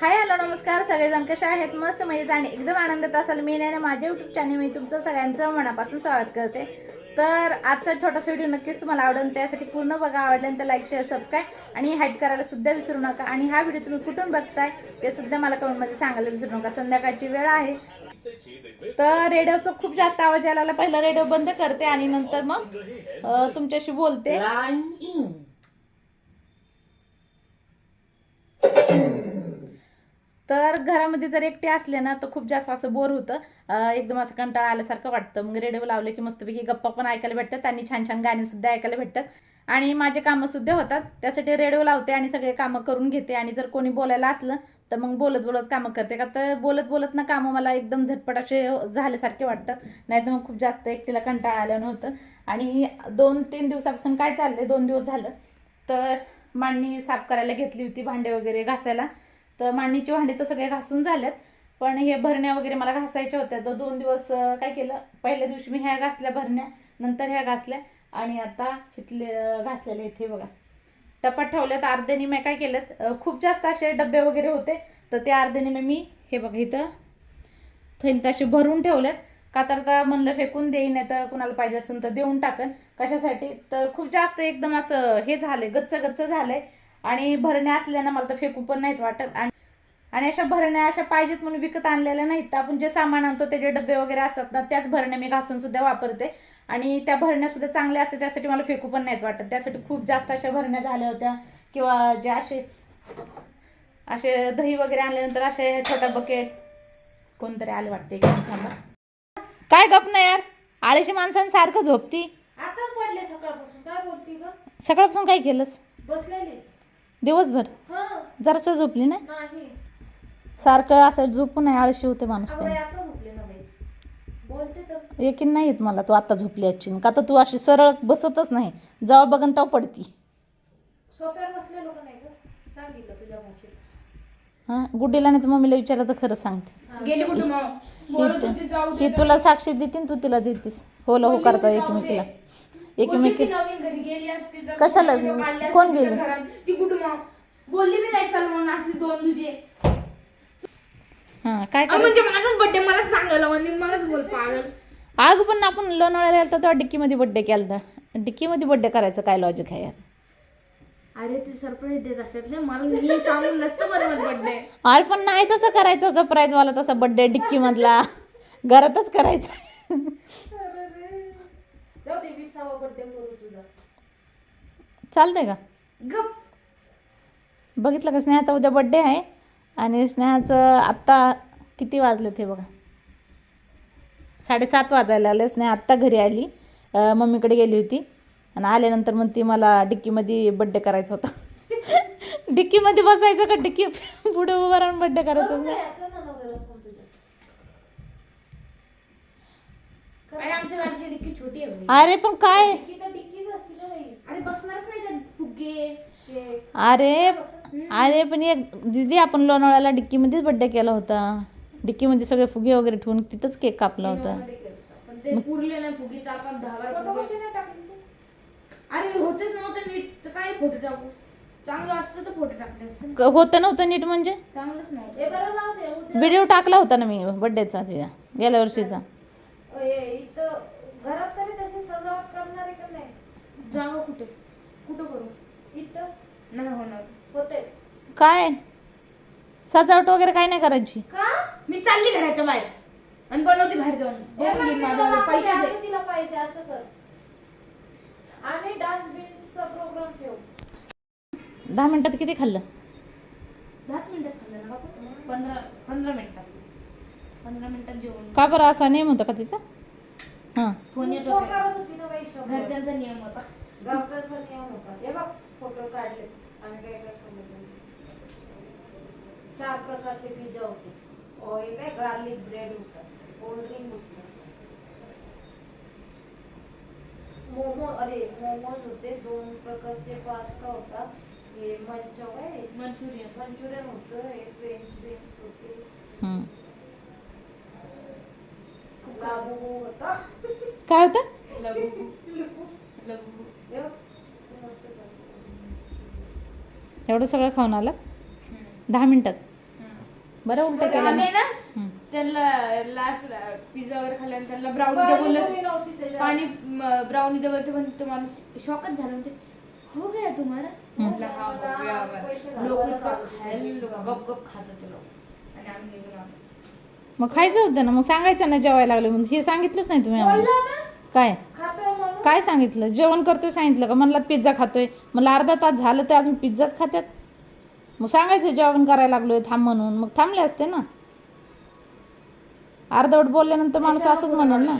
Hi hello नमस्कार. सगळेजण कसे आहेत? मस्त मजेत आणि एकदम आनंदात असाल. मी नाही माझ्या युट्यूब चॅनल मी तुमचं सगळ्यांचं मनापासून स्वागत करते. तर आजचा छोटासा व्हिडिओ नक्कीच तुम्हाला आवडेल. त्यासाठी पूर्ण बघा आवडल्यानंतर लाईक शेअर सबस्क्राईब आणि हाईप करायला सुद्धा विसरू नका. आणि हा व्हिडिओ तुम्ही कुठून बघताय ते सुद्धा मला कमेंटमध्ये सांगायला विसरू नका. संध्याकाळची वेळ आहे. तर रेडिओचा खूप जास्त आवाज यायला पहिला रेडिओ बंद करते आणि नंतर मग तुमच्याशी बोलते. तर घरामध्ये जर एकटे असले ना तर खूप जास्त असं बोर होतं. एकदम असं कंटाळा आल्यासारखं वाटतं. मग रेडिओ लावले की मस्तपैकी गप्पा पण ऐकायला भेटतात आणि छान छान गाणीसुद्धा ऐकायला भेटतात. आणि माझे कामंसुद्धा होतात. त्यासाठी रेडिओ लावते आणि सगळे कामं करून घेते. आणि जर कोणी बोलायला असलं तर मग बोलत बोलत कामं करते. का तर बोलत बोलत ना कामं मला एकदम झटपट असे झाल्यासारखे वाटतात. नाही तर मग खूप जास्त एकटीला कंटाळा आलं नव्हतं आणि दोन तीन दिवसापासून काय चाललंय? दोन दिवस झालं. तर मांडणी साफ करायला घेतली होती भांडे वगैरे घासायला. तर मांडणीची भांडी तर सगळे घासून झाल्यात पण हे भरण्या वगैरे मला घासायच्या होत्या. तर दोन दिवस काय केलं? पहिल्या दिवशी मी ह्या घासल्या भरण्या नंतर ह्या घासल्या. आणि आता इथले घासलेले इथे बघा. टपात ठेवल्यात अर्ध्याने मी काय केलं खूप जास्त असे डबे वगैरे होते. तर ते अर्ध्याने मी हे बघा इथं थैलीत असे भरून ठेवल्यात. का तर आता म्हणलं फेकून देईन नाही तर कुणाला पाहिजे असेल तर देऊन टाकन. कशासाठी? तर खूप जास्त एकदम असं हे झालं गच्च गच्च झालंय. आणि भरण्या असल्यानं मला तर फेकू पण नाहीत वाटत. आणि आणि अशा भरण्या अशा पाहिजेत म्हणून विकत आणलेल्या नाहीत. तर आपण जे सामान आणतो त्याचे डबे वगैरे असतात ना त्याच भरण्या मी घासून सुद्धा वापरते. आणि त्या भरण्या सुद्धा चांगल्या असतात त्यासाठी मला फेकू पण नाहीत वाटत. त्यासाठी खूप जास्त अशा भरण्या झाल्या होत्या. किंवा जे असे असे दही वगैरे आणल्यानंतर असे छोटा बकेट कोणतरी आले वाटते थांबा. काय गप नाही यार. आळीशी माणसाने सारखं झोपती. आताच पडले सकाळपासून. काय बोलती ग? सकाळपासून काय केलंस? बसलेले. दिवसभर? जरासं झोपली नाही. सारखं असं झोपून नाही आळशी होते माणूस ते एकीन नाही येत मला तू आता झोपली अच्छी का तर तू अशी सरळ बसतच नाही. जेव्हा बघन तेव्हा पडती. सोप्यावर बसले लोक नाही ग. सांगितलं तुझ्या भाषेत हा गुड्डीला नाही तर मम्मीला विचारलं तर खरं सांगते. गेली कुठं मग? ही तु- ही तुला साक्षी देते तू तिला देतीस. हो हो करता एकमेकीला. एकमेकी नवीन घरी गेली असती तर कशाला? कोण गेली? ती कुठं बोलली मी नाही चल म्हणून असली दोन तुझे हा काय अं, करायचं? म्हणजे माझाच बर्थडे मलाच सांगायला म्हणजे मलाच बोल पागल. अगं पण आपण लोणावळ्याला गेलतो तेव्हा डिक्कीमध्ये बड्डे केला डिक्कीमध्ये बड्डे करायचं काय लॉजिक आहे यार? अरे ते सरप्राईज देत असतात ना मला मी सांगून नसतं बरोबर बर्थडे अरे पण नाही तसं करायचं. सरप्राईज वाला तसा बड्डे डिक्कीमधला. घरातच करायचा. जाऊ दे विसावा बर्थडे करू तुझा. चालतंय का? गप. बघितलं का स्नेहाचा उद्या बड्डे आहे? आणि स्नेहाचं आत्ता किती वाजले ते बघा? साडेसात वाजायला आले. स्नेहा आत्ता घरी आली. मम्मीकडे गेली होती. आणि आल्यानंतर मग ती मला डिक्कीमध्ये बड्डे करायचा होता. डिक्कीमध्ये बसायचं का? डिक्की पुढे उभं राहून बड्डे करायचा अरे पण काय. अरे अरे पण एक दिदी आपण लोणावळ्याला डिक्कीमध्येच बड्डे केला होता. डिक्कीमध्ये सगळे फुगे वगैरे ठेवून तिथंच केक कापला होता. पण ते पुरले नाही फुगे चार पाच दहा बारा फुगे. अरे होतेच नव्हते नीट. तर काय फोटो टाकू? चांगलं असतं तर फोटो टाकले असते ना. क- होतं नव्हतं नीट म्हणजे? चांगलंच नव्हतं हे बरं जाऊ दे उद्या. व्हिडिओ टाकला होता ना मी बड्डेचा तिच्या गेल्या वर्षीचा. हे इथं घरात तरी तशी सजावट करणार आहे का नाही? जागा कुठे? कुठं करू? इथं? नाही होणार. होते काय? सजावट वगैरे काय नाही करायची? का? मी चालली घराच्या बाहेर. आणि बनवते बाहेर जाऊन. बघून घेईन माझ्यावर. पैसे दे. तिला पाहिजे असं कर. आणि डान्स बिन्सचा प्रोग्राम ठेव. दहा मिनिटात किती खाल्लं? दहाच मिनिटात खाल्लं ना बापू? पंधरा पंधरा मिनिटात. पंधरा मिनिटात जेवण का बरं असा नेम होता का तिथं? हां. फोन येतो फोन करत होती ना बाई शंभर. घरच्यांचा नियम होता. गावकरचा नियम होता. हे बघ फोटो काढले काय. चार प्रकारचे पिझ्झा होते. हे काय गार्लिक ब्रेड होता. कोल्ड्रिंक होतं. मोमो अरे मोमोज होते. दोन प्रकारचे पास्ता होता. हे मंच काय मंचुरियन. मंचुरियन होतं. हे फ्रेंच बीन्स होते. लाबू होता. काय होतं? लघु लघु हे बघ, मस्त करते. एवढं सगळं खाऊन आलं. दहा मिनिटात बरं उलट केलं आम्ही ना ना. त्यांना लास्ट पिझ्झा वगैरे खाल्ल्यानंतर त्यांना ब्राउनी दे बोललं पाणीपुरी नव्हती त्याच्यात. पाणी ब्राउनी दे बोलते पण तो माणूस शॉकच झाला म्हणजे हो गया तुम्हाला हा हो गया पैसे लोक घालवायला इतकं चालू खायला केले. लोक गप गप खात होते लोक. आणि आम्ही निघून आलो. मग खायचं होतं ना मग सांगायचं ना जेवायला लागलं म्हणून. हे सांगितलंच नाही तुम्ही आम्हाला. ना. काय? काय सांगितलं? जेवण करतोय सांगितलं का? म्हणला पिझ्झा खातोय. मला अर्धा तास झालं ते अजून पिझ्झाच खात्यात. मग सांगायचं जेवण करायला लागलोय थांब म्हणून. मग थांबले असते ना. अर्धवट बोलल्यानंतर माणूस असंच म्हणेल ना.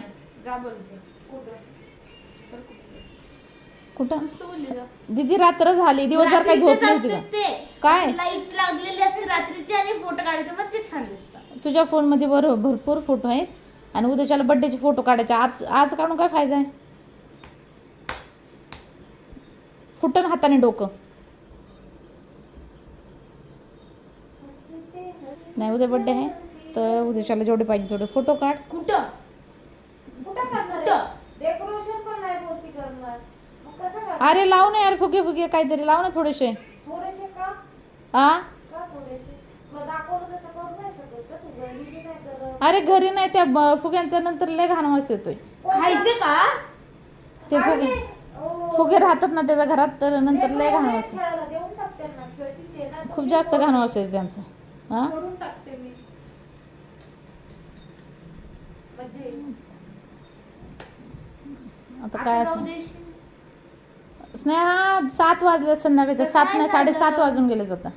कुठं? दिदी रात्र झाली. दिवसभर काही झोपली होती का? काय? लाइट लागलेली असते रात्रीची आणि फोटो काढायचे. मग ते छान दिसतात. तुझ्या फोनमध्ये बरं भरपूर फोटो आहेत. आणि उद्याच्याला बड्डेचे फोटो काढायचे. आज आज काढून काय फायदा आहे? फुटन हाताने डोकं. नाही उद्या बड्डे आहे तर उद्याच्याला जेवढे पाहिजे तेवढे फोटो काढ. कुठं? अरे लाव ना यार फुगे फुगे काहीतरी. लाव ना थोडेसे. थोडेसे का? आ? अरे घरी नाही त्या फुग्यांचा नंतर लय घाण वास येतोय. खायचे का? ते फुगे. फुगे राहतात ना त्याच्या घरात तर नंतर लय घाण ना खूप जास्त घाण वास येतो त्यांचं. हा? करून टाकते मी. म्हणजे आता काय स्नेहा सात वाजले संध्याकाळच्या सात नाही साडेसात? वाजून गेले आता.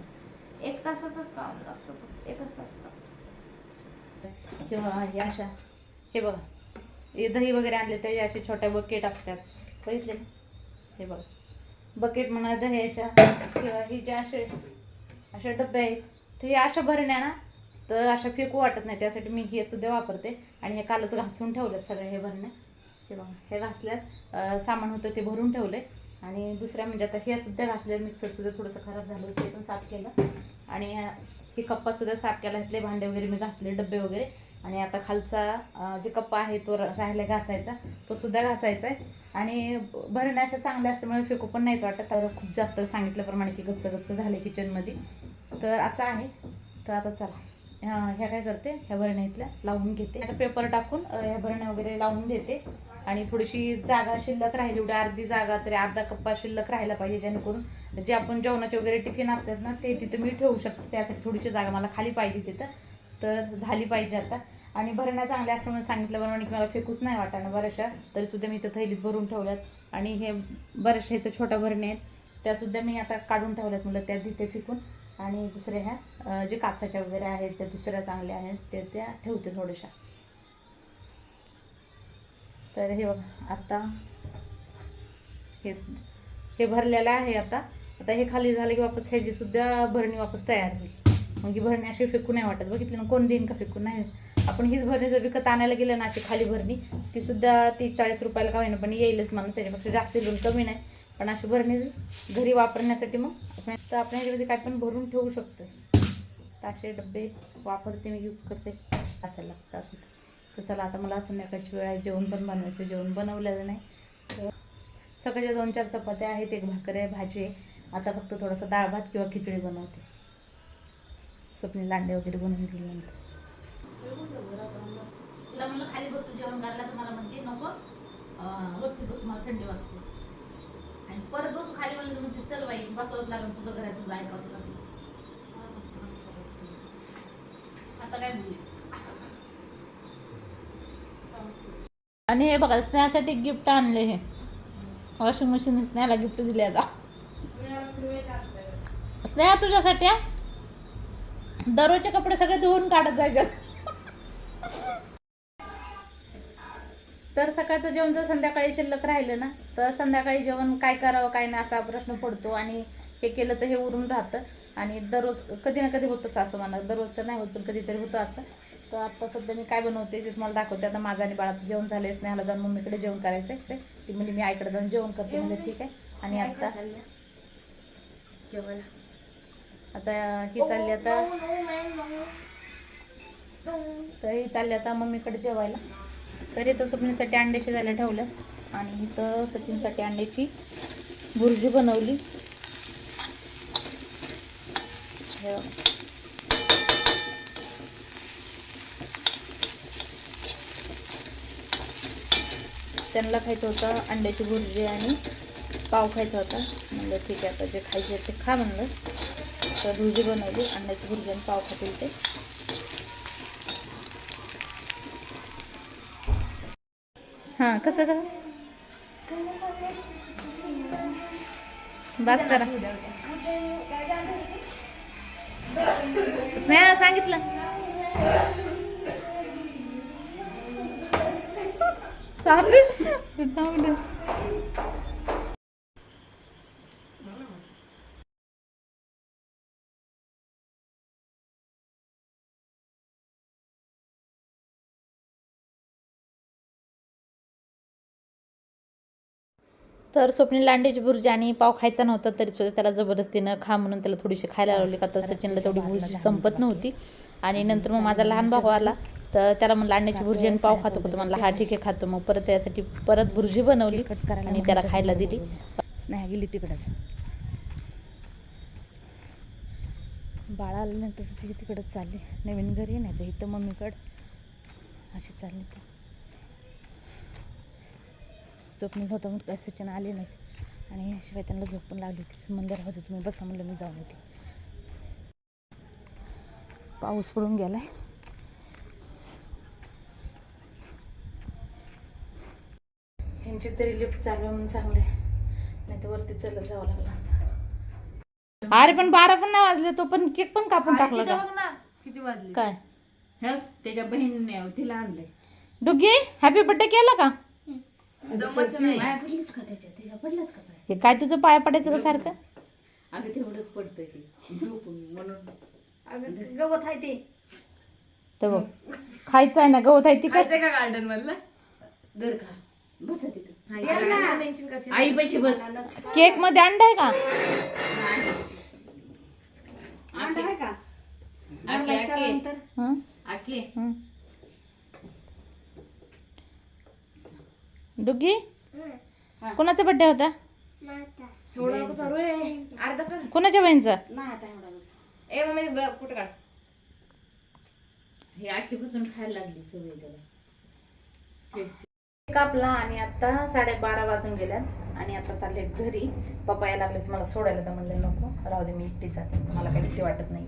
एक तासातच काम लागतं. एकच तास लागतो. किंवा हे अशा हे बघा. हे दही वगैरे आणले त्याचे असे छोट्या बकेट असतात बघितले? ना? हे बघा. बकेट म्हणा दह्याच्या किंवा हे जे असे असे डबे आहेत तर हे अशा भरण्या ना तर अशा फेकू वाटत नाही. त्यासाठी मी हे सुद्धा वापरते. आणि हे कालच घासून ठेवलेत सगळे हे भरण्या हे बघा हे घासल्यात. सामान होतं ते भरून ठेवले. आणि दुसऱ्या म्हणजे आता हे सुद्धा घासले मिक्सरसुद्धा थोडंसं खराब झालं ते पण साफ केलं. आणि हे कप्पासुद्धा साफ केला इथले भांडे वगैरे मी घासले डबे वगैरे. आणि आता खालचा जे कप्पा आहे तो राहिला घासायचा तो सुद्धा घासायचा आहे आणि भरण्या अशा चांगल्या असल्यामुळे फेकू पण नाहीत वाटत. तर खूप जास्त सांगितल्याप्रमाणे की गच्च गच्च झाले किचनमध्ये तर असं आहे. तर आता चला. ह्या काय करते? ह्या भरण्या इथल्या लावून घेते. आता पेपर टाकून ह्या भरण्या वगैरे लावून देते. आणि थोडीशी जागा शिल्लक राहिली. एवढी अर्धी जागा तरी अर्धा कप्पा शिल्लक राहायला पाहिजे जेणेकरून जे आपण जेवणाचे वगैरे टिफिन असतात ना ते तिथं मी ठेवू शकते. त्यासाठी थोडीशी जागा मला खाली पाहिजे तिथं. तर झाली पाहिजे आता. आणि भरण्या चांगल्या असल्यामुळे सांगितल्याप्रमाणे की मला फेकूच नाही वाटाणं बऱ्याचशा. तरी सुद्धा मी इथं थैलीत भरून ठेवल्यात. आणि हे बऱ्याचशा इथं छोट्या भरणे आहेत. त्यासुद्धा मी आता काढून ठेवल्यात मला. त्या तिथे फेकून. आणि दुसऱ्या ह्या जे काचाच्या वगैरे आहेत ज्या दुसऱ्या चांगल्या आहेत त्या त्या ठेवते थोड्याशा. तर हे बघा आता हे हे भरलेलं आहे आता. आता हे खाली झालं की वापस ह्याची सुद्धा भरणी वापस तयार होईल. मग ही भरणी अशी फेकून नाही वाटत. बघितलं ना कोण देईन का फेकून नाही. आपण हीच भरणी जर विकत आणायला गेलं ना अशी खाली भरणी ती सुद्धा तीस चाळीस रुपयाला का होईना पण येईलच मला त्याच्यापेक्षा जास्त लोन कमी नाही. पण अशी भरणी घरी वापरण्यासाठी मग आपण तर आपण ह्याच्यामध्ये काय पण भरून ठेवू शकतो तर असे डबे वापरते मी यूज करते. असायला लागतं असं तर चला आता मला संध्याकाळची वेळ आहे. जेवण पण बनवायचं जेवण बनवलेलं नाही. तर सकाळच्या दोन चार चपात्या आहेत एक भाकर आहे भाजी आहे. आता फक्त थोडासा डाळ भात किंवा खिचडी बनवते. स्वप्नी लांडे वगैरे बनवून दिल्यानंतर तिला म्हणलं खाली बसून जेवण करायला तर मला म्हणते नको. वरती बसू मला थंडी वाजते. आणि परत बसू खाली म्हणलं म्हणते चल बाई बसवच लागेल तुझं घरात तुझं ऐकावंच लागेल. आता काय बोलू? आणि हे बघा स्नेहासाठी गिफ्ट आणले हे. वॉशिंग मशीन स्नेहाला गिफ्ट दिले आता. स्नेहा तुझ्यासाठी दररोजचे कपडे सगळे धुवून काढत जायच्यात. तर सकाळचं जेवण जर संध्याकाळी शिल्लक राहिलं ना तर संध्याकाळी जेवण काय करावं काय नाही असा प्रश्न पडतो आणि हे केलं तर हे उरून राहतं. आणि दररोज कधी ना कधी होतंच असं म्हणा दररोज तर नाही होत पण कधीतरी होतं असं. तर आता सध्या मी काय बनवते ते तुम्हाला दाखवते. आता माझं आणि बाळाचं जेवण झालं स्नेहाला जाऊन मम्मीकडे जेवण करायचं आहे ती म्हणजे मी आईकडे जाऊन जेवण करते. म्हणजे ठीक आहे. आणि आता आता ही चालली आता. तर हे चालले आता मम्मीकडे जेवायला. तर इथं स्वप्नीसाठी अंडे शिजायला ठेवलं आणि इथं सचिनसाठी अंड्याची भुर्जी बनवली. त्यांना खायचं होतं अंड्याची भुर्जी आणि पाव खायचा होता. म्हणलं ठीक आहे आता जे खायचे ते खा म्हणलं. तर भुर्जी बनवली अंड्याची भुर्जी आणि पाव खातील ते. हां कसं का बस करा स्नेहा सांगितलं. थांबले तर स्वप्नील लांडेची भुर्जी आणि पाव खायचा नव्हता तरी सुद्धा त्याला जबरदस्तीनं खा म्हणून त्याला थोडीशी खायला लावली का तर सचिनला तेवढी भुर्जी संपत नव्हती. आणि नंतर मग माझा लहान भाऊ आला तर त्याला म्हणलं अंड्याची भुर्जी आणि पाव खातो का तो म्हणला हा ठीक आहे खातो. मग परत त्यासाठी परत भुर्जी बनवली आणि त्याला खायला दिली. नाही गेली तिकडंच. बाळा आलं नाही तसं ती तिकडंच चालली. नवीन घरी नाही तर इथं मम्मीकडं. अशी चालली ती. स्वप्नील होतं मग काय सचिन आले नाहीत. आणि शिवाय त्यांना झोप पण लागली होती. म्हणलं राहू दे तुम्ही बसा म्हणलं मी जाऊन येते. पाऊस पडून गेलाय. यांची तरी लिफ्ट चालू आहे म्हणून चांगले नाही तर वरती चलत जावं लागलं असतं. अरे पण बारा पण नाही वाजले. तो पण केक पण कापून टाकला का ना किती वाजले. काय? त्याच्या बहिणीने तिला आणलंय. डुग्गी हॅपी बर्थडे केला का? जमत नाही. पाया पडलीच का त्याच्या त्याच्या पडलाच का पाय? हे काय तुझं पाया पडायचं का सारखं? अगं तेवढंच पडतंय ते. झोपून म्हणून. अगं गवत आहे ते. तर बघ खायचं आहे ना गवत आहे ती काय? का गार्डन मधलं? दर का बस तिथं. आई पैसे बस. केकमध्ये अंडा आहे का? अंडा आहे का? हं? आके हं. डुग्गी? कोणाचा बर्थडे होता? एवढा नको चालू आहे. अर्धा कर. कोणाच्या बहिणीचा? नाही आता एवढा नको. ए मम्मी कुठं काढ. हे आखीपासून खायला लागली सवय त्याला. कापला आणि आता साडेबारा वाजून गेल्यात. आणि आता चालले घरी. पप्पा यायला लागले मला सोडायला तर म्हणलं नको. राहू दे मी एकटी जाते. मला काही भीती वाटत नाही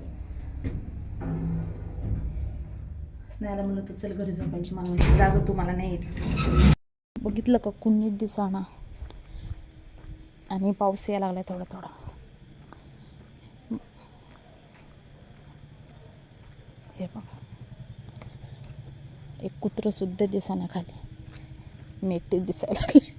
स्नेहाला म्हणलं तू चल घरी झोपायची मला जागं तू मला नाही यायचं बघितलं का? कुणीच दिसाना. आणि पाऊस यायला लागलाय थोडा थोडा. हे बघा. एक कुत्र सुद्धा दिसाना खाली. मी एकटीच दिसायला लागले.